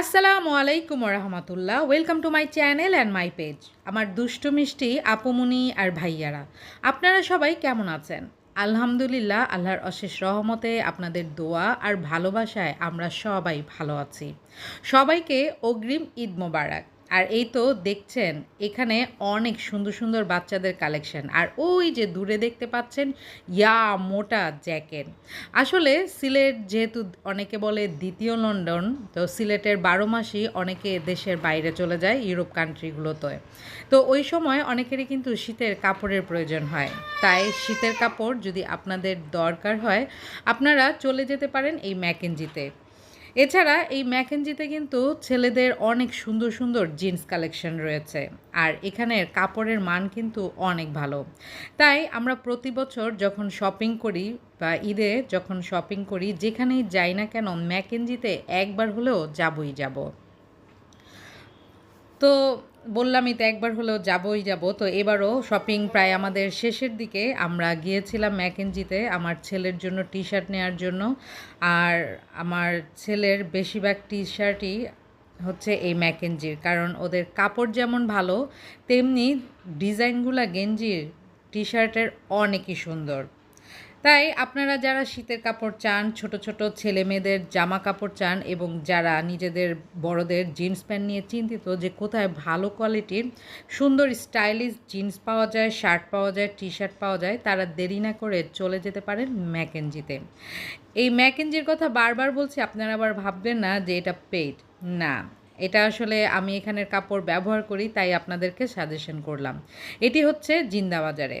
আসসালামু আলাইকুম রহমতুল্লাহ। Welcome to my channel and my page আমার দুষ্টু মিষ্টি আপুমুনি আর ভাইয়ারা, আপনারা সবাই কেমন আছেন? আলহামদুলিল্লাহ, আল্লাহর অশেষ রহমতে আপনাদের দোয়া আর ভালোবাসায় আমরা সবাই ভালো আছি। সবাইকে অগ্রিম ঈদ মোবারক। আর এই তো দেখছেন, এখানে অনেক সুন্দর সুন্দর বাচ্চাদের কালেকশন আর ওই যে দূরে দেখতে পাচ্ছেন, ইয়া, মোটা জ্যাকেট। আসলে সিলেট যেহেতু অনেকে বলে দ্বিতীয় লন্ডন, তো সিলেটের বারো মাসই অনেকে দেশের বাইরে চলে যায়, ইউরোপ কান্ট্রিগুলোতে তো ওই সময় অনেকেরই কিন্তু শীতের কাপড়ের প্রয়োজন হয়। তাই শীতের কাপড় যদি আপনাদের দরকার হয়, আপনারা চলে যেতে পারেন এই ম্যাকেনজিতে এছাড়া এই ম্যাকেঞ্জিতে কিন্তু ছেলেদের অনেক সুন্দর সুন্দর জিন্স কালেকশন রয়েছে। আর এখানের কাপড়ের মান কিন্তু অনেক ভালো। তাই আমরা প্রতি বছর যখন শপিং করি বা ঈদে যখন শপিং করি, যেখানেই যাই না কেন ম্যাকেঞ্জিতে একবার হলেও যাবই যাব। তো বললামই তো একবার হলেও যাবই যাব। তো এবারও শপিং প্রায় আমাদের শেষের দিকে। আমরা গিয়েছিলাম ম্যাকেনজিতে আমার ছেলের জন্য টি শার্ট নেওয়ার জন্য। আর আমার ছেলের বেশিরভাগ টি শার্টই হচ্ছে এই ম্যাকেনজির কারণ ওদের কাপড় যেমন ভালো, তেমনি ডিজাইনগুলা গেঞ্জির টি শার্টের অনেকই সুন্দর। তাই আপনারা যারা শীতের কাপড় চান, ছোট ছোট ছেলে মেয়েদের জামা কাপড় চান এবং যারা নিজেদের বড়দের জিন্স প্যান্ট নিয়ে চিন্তিত যে কোথায় ভালো কোয়ালিটির সুন্দর স্টাইলিশ জিন্স পাওয়া যায় শার্ট পাওয়া যায় টি শার্ট পাওয়া যায়, তারা দেরি না করে চলে যেতে পারেন ম্যাকেনজিতে এই ম্যাকেনজির কথা বারবার বলছি, আপনারা আবার ভাববেন না যে এটা পেড না, এটা আসলে আমি এখানের কাপড় ব্যবহার করি, তাই আপনাদেরকে সাজেশন করলাম। এটি হচ্ছে জিন্দাবাজারে।